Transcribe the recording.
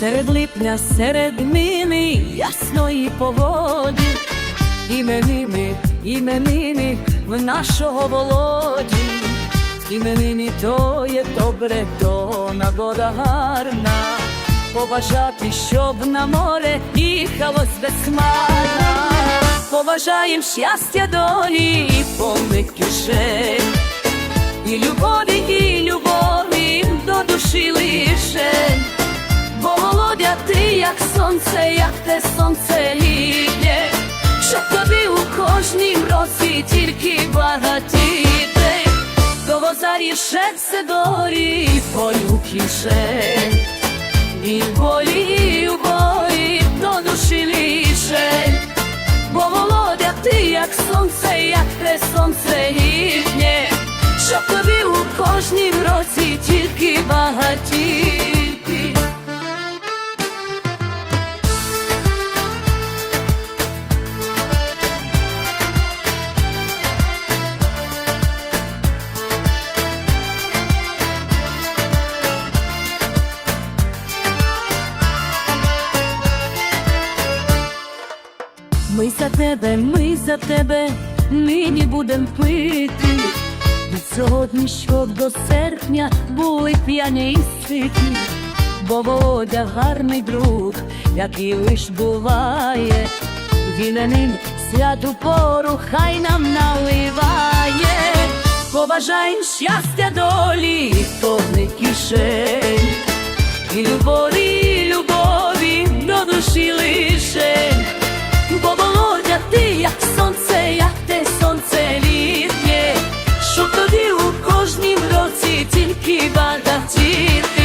Серед липня, серед мини ясної погоди, іменини, іменини в нашого володі, іменини то є добре, то нагода гарна, побажати, щоб на море їхалось безхмарно, побажаєм щастя долі і повних кишень. І любові те сонце літнє, щоб тобі у кожнім році тільки багатіти, до возарів все дорі полюбкішень, і болі, любові до душі лишень, бо володя ти, як сонце, як те сонце літнє, щоб тобі у кожнім році тільки багатіти. Ми за тебе, ми за тебе нині будем пити. Від сьогодні, щоб до серпня були п'яні і ситі, бо Володя гарний друг, який лиш буває, віненим святу пору хай нам наливає, побажаєм щастя долі, повних кишень, і любові, Antartida